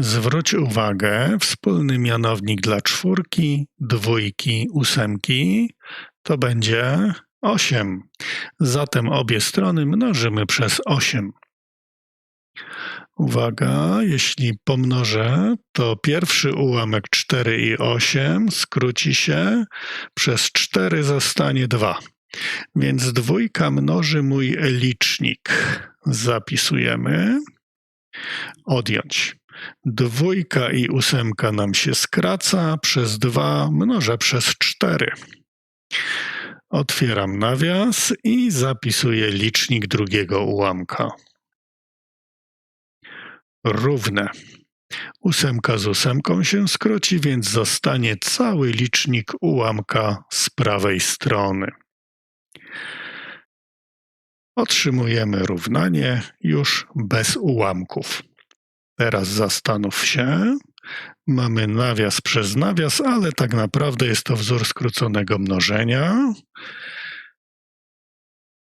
Zwróć uwagę, wspólny mianownik dla czwórki, dwójki, ósemki to będzie 8. Zatem obie strony mnożymy przez 8. Uwaga, jeśli pomnożę, to pierwszy ułamek 4 i 8 skróci się, przez 4 zostanie 2. Więc dwójka mnoży mój licznik. Zapisujemy. Odjąć. Dwójka i ósemka nam się skraca, przez 2 mnożę przez 4. Otwieram nawias i zapisuję licznik drugiego ułamka. Równe. Ósemka z ósemką się skróci, więc zostanie cały licznik ułamka z prawej strony. Otrzymujemy równanie już bez ułamków. Teraz zastanów się. Mamy nawias przez nawias, ale tak naprawdę jest to wzór skróconego mnożenia.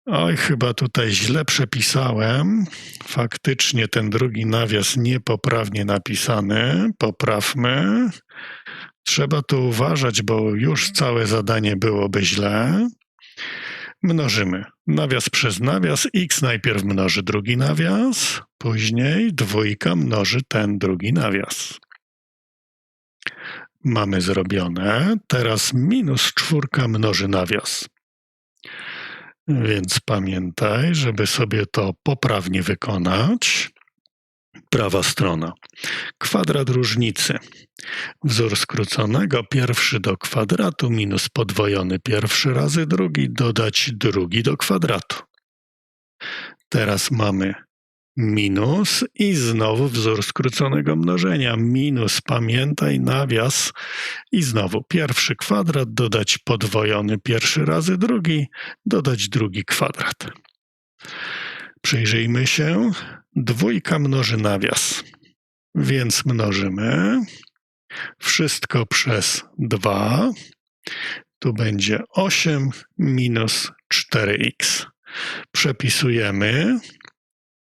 Oj, chyba tutaj źle przepisałem. Faktycznie ten drugi nawias niepoprawnie napisany. Poprawmy. Trzeba tu uważać, bo już całe zadanie byłoby źle. Mnożymy. Nawias przez nawias. X najpierw mnoży drugi nawias, później dwójka mnoży ten drugi nawias. Mamy zrobione. Teraz minus czwórka mnoży nawias. Więc pamiętaj, żeby sobie to poprawnie wykonać. Prawa strona. Kwadrat różnicy. Wzór skróconego pierwszy do kwadratu minus podwojony pierwszy razy drugi dodać drugi do kwadratu. Teraz mamy minus i znowu wzór skróconego mnożenia. Minus, pamiętaj, nawias i znowu pierwszy kwadrat dodać podwojony pierwszy razy drugi, dodać drugi kwadrat. Przyjrzyjmy się. Dwójka mnoży nawias, więc mnożymy wszystko przez 2. Tu będzie 8 minus 4x. Przepisujemy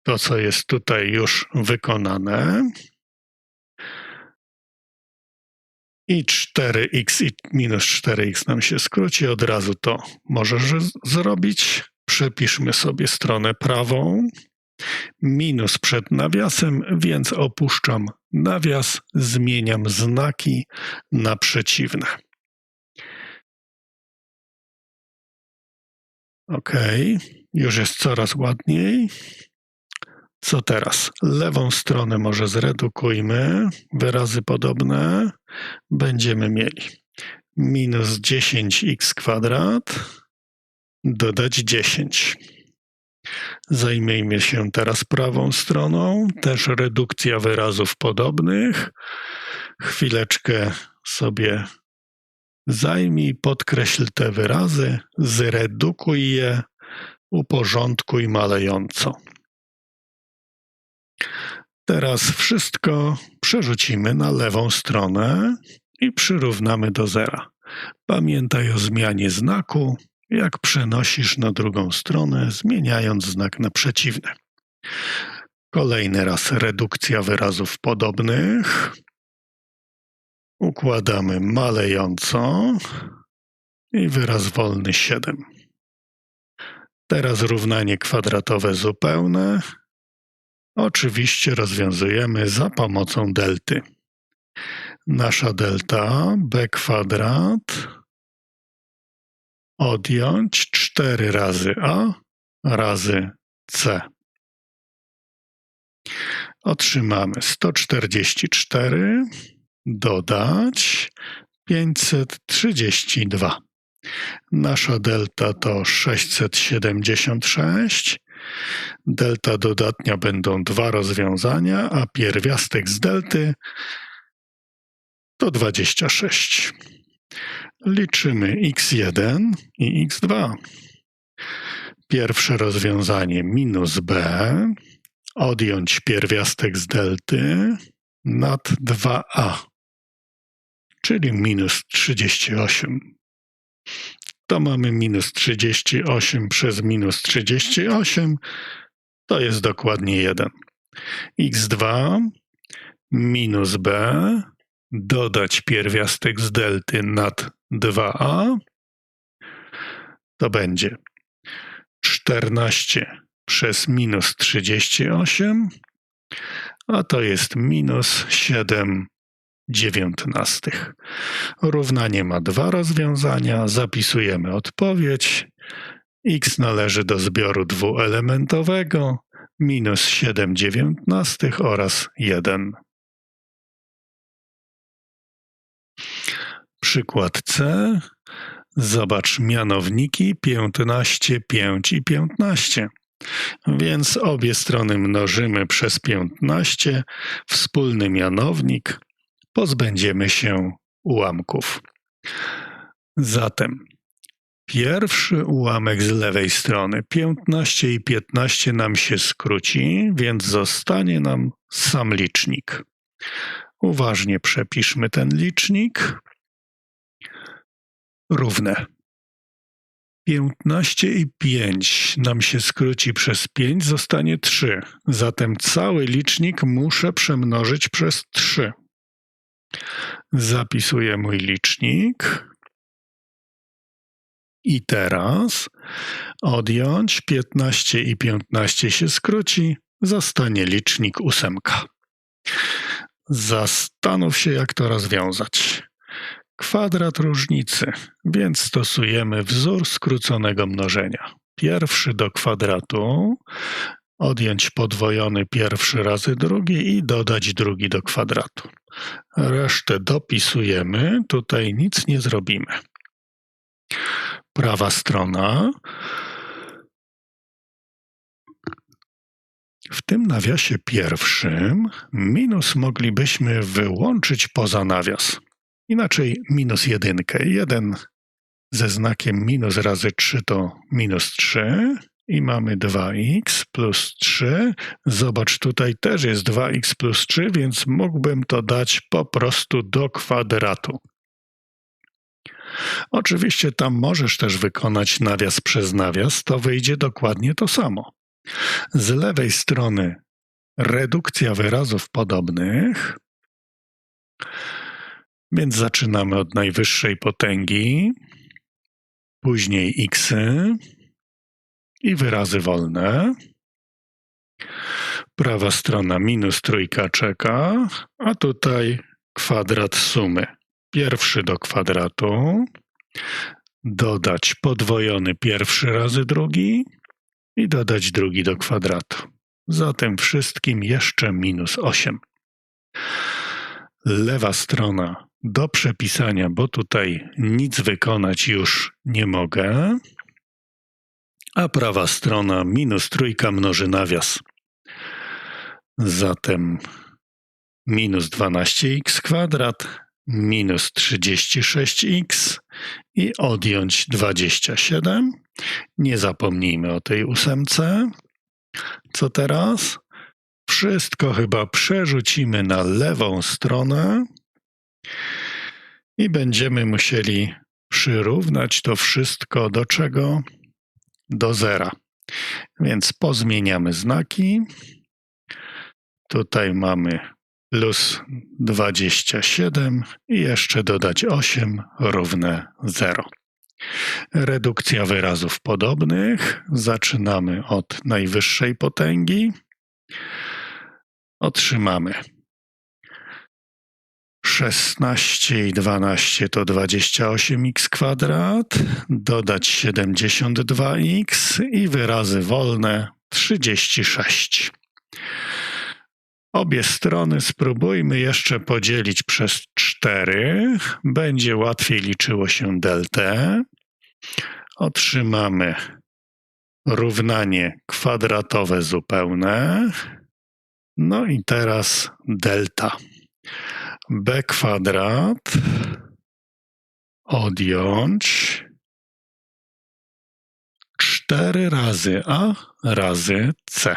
to, co jest tutaj już wykonane. I 4x i minus 4x nam się skróci. Od razu to możesz zrobić. Przepiszmy sobie stronę prawą. Minus przed nawiasem, więc opuszczam nawias, zmieniam znaki na przeciwne. OK, już jest coraz ładniej. Co teraz? Lewą stronę może zredukujmy. Wyrazy podobne. Będziemy mieli minus 10x kwadrat dodać 10. Zajmijmy się teraz prawą stroną. Też redukcja wyrazów podobnych. Chwileczkę sobie zajmij, podkreśl te wyrazy, zredukuj je, uporządkuj malejąco. Teraz wszystko przerzucimy na lewą stronę i przyrównamy do zera. Pamiętaj o zmianie znaku, jak przenosisz na drugą stronę, zmieniając znak na przeciwny. Kolejny raz redukcja wyrazów podobnych. Układamy malejąco i wyraz wolny 7. Teraz równanie kwadratowe zupełne Oczywiście rozwiązujemy za pomocą delty. Nasza delta b kwadrat odjąć 4 razy a razy c. Otrzymamy 144 dodać 532. Nasza delta to 676 Delta dodatnia będą dwa rozwiązania, a pierwiastek z delty to 26. Liczymy x1 i x2. Pierwsze rozwiązanie minus b, odjąć pierwiastek z delty nad 2a, czyli minus 38 to mamy minus 38 przez minus 38, to jest dokładnie 1. x2 minus b, dodać pierwiastek z delty nad 2a, to będzie 14 przez minus 38, a to jest minus 7 dziewiętnastych. Równanie ma dwa rozwiązania. Zapisujemy odpowiedź. x należy do zbioru dwuelementowego minus 7 dziewiętnastych oraz 1. Przykład C. Zobacz mianowniki 15, 5 i 15. Więc obie strony mnożymy przez 15, wspólny mianownik, pozbędziemy się ułamków. Zatem pierwszy ułamek z lewej strony 15 i 15 nam się skróci, więc zostanie nam sam licznik. Uważnie przepiszmy ten licznik. Równe. 15 i 5 nam się skróci przez 5, zostanie 3. Zatem cały licznik muszę przemnożyć przez 3. Zapisuję mój licznik. I teraz odjąć 15 i 15 się skróci, zostanie licznik ósemka. Zastanów się, jak to rozwiązać. Kwadrat różnicy, więc stosujemy wzór skróconego mnożenia. Pierwszy do kwadratu, odjąć podwojony pierwszy razy drugi i dodać drugi do kwadratu. Resztę dopisujemy, tutaj nic nie zrobimy. Prawa strona. W tym nawiasie pierwszym minus moglibyśmy wyłączyć poza nawias. Inaczej minus jedynkę. Jeden ze znakiem minus razy 3 to minus 3 i mamy 2x plus 3. Zobacz, tutaj też jest 2x plus 3, więc mógłbym to dać po prostu do kwadratu. Oczywiście tam możesz też wykonać nawias przez nawias, to wyjdzie dokładnie to samo. Z lewej strony redukcja wyrazów podobnych, więc zaczynamy od najwyższej potęgi, później x i wyrazy wolne. Prawa strona minus trójka czeka, a tutaj kwadrat sumy. Pierwszy do kwadratu, dodać podwojony pierwszy razy drugi i dodać drugi do kwadratu. Zatem wszystkim jeszcze minus 8. Lewa strona do przepisania, bo tutaj nic wykonać już nie mogę a prawa strona minus trójka mnoży nawias. Zatem minus 12x kwadrat minus 36x i odjąć 27. Nie zapomnijmy o tej ósemce. Co teraz? Wszystko chyba przerzucimy na lewą stronę i będziemy musieli przyrównać to wszystko do czego? Do zera. Więc pozmieniamy znaki. Tutaj mamy plus 27 i jeszcze dodać 8 równe 0. Redukcja wyrazów podobnych. Zaczynamy od najwyższej potęgi. Otrzymamy 16 i 12 to 28x kwadrat, dodać 72x i wyrazy wolne 36. Obie strony spróbujmy jeszcze podzielić przez 4. Będzie łatwiej liczyło się deltę. Otrzymamy równanie kwadratowe zupełne. No i teraz delta b kwadrat odjąć 4 razy a razy c.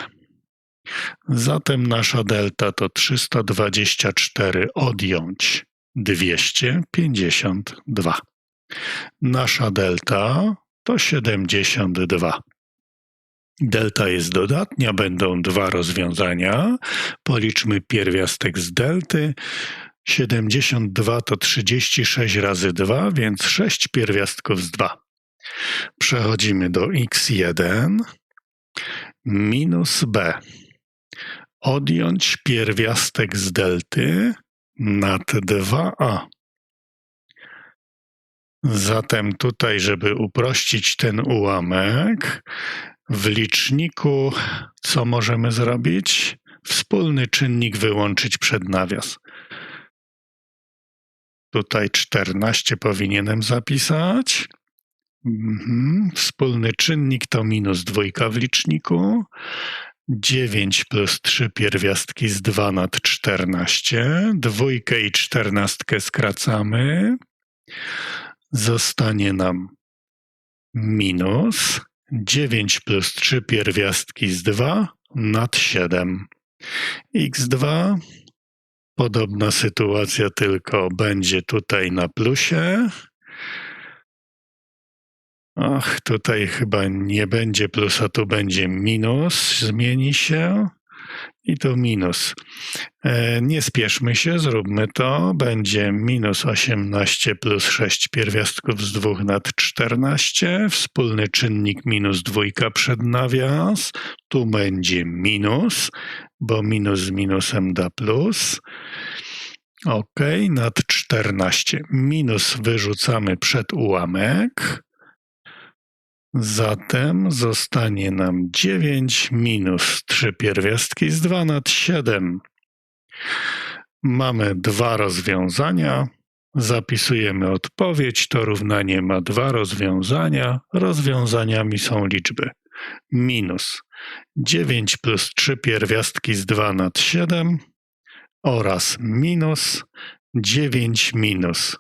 Zatem nasza delta to 324 odjąć 252. Nasza delta to 72. Delta jest dodatnia, będą dwa rozwiązania. Policzmy pierwiastek z delty. 72 to 36 razy 2, więc 6 pierwiastków z 2. Przechodzimy do x1 minus b. Odjąć pierwiastek z delty nad 2a. Zatem tutaj, żeby uprościć ten ułamek, w liczniku co możemy zrobić? Wspólny czynnik wyłączyć przed nawias. Tutaj 14 powinienem zapisać. Mhm. Wspólny czynnik to minus dwójka w liczniku. 9 plus 3 pierwiastki z 2 nad 14. Dwójkę i czternastkę skracamy. Zostanie nam minus 9 plus 3 pierwiastki z 2 nad 7. x2 Podobna sytuacja, tylko będzie tutaj na plusie. Ach, tutaj chyba nie będzie plusa, tu będzie minus, zmieni się i tu minus. E, nie spieszmy się, zróbmy to. Będzie minus 18 plus 6 pierwiastków z 2 nad 14. Wspólny czynnik minus dwójka przed nawias. Tu będzie minus, bo minus z minusem da plus. Ok, nad 14. Minus wyrzucamy przed ułamek. Zatem zostanie nam 9 minus 3 pierwiastki z 2 nad 7. Mamy dwa rozwiązania. Zapisujemy odpowiedź. To równanie ma dwa rozwiązania. Rozwiązaniami są liczby minus 9 plus 3 pierwiastki z 2 nad 7 oraz minus 9 minus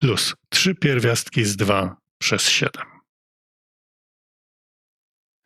plus 3 pierwiastki z 2 przez 7.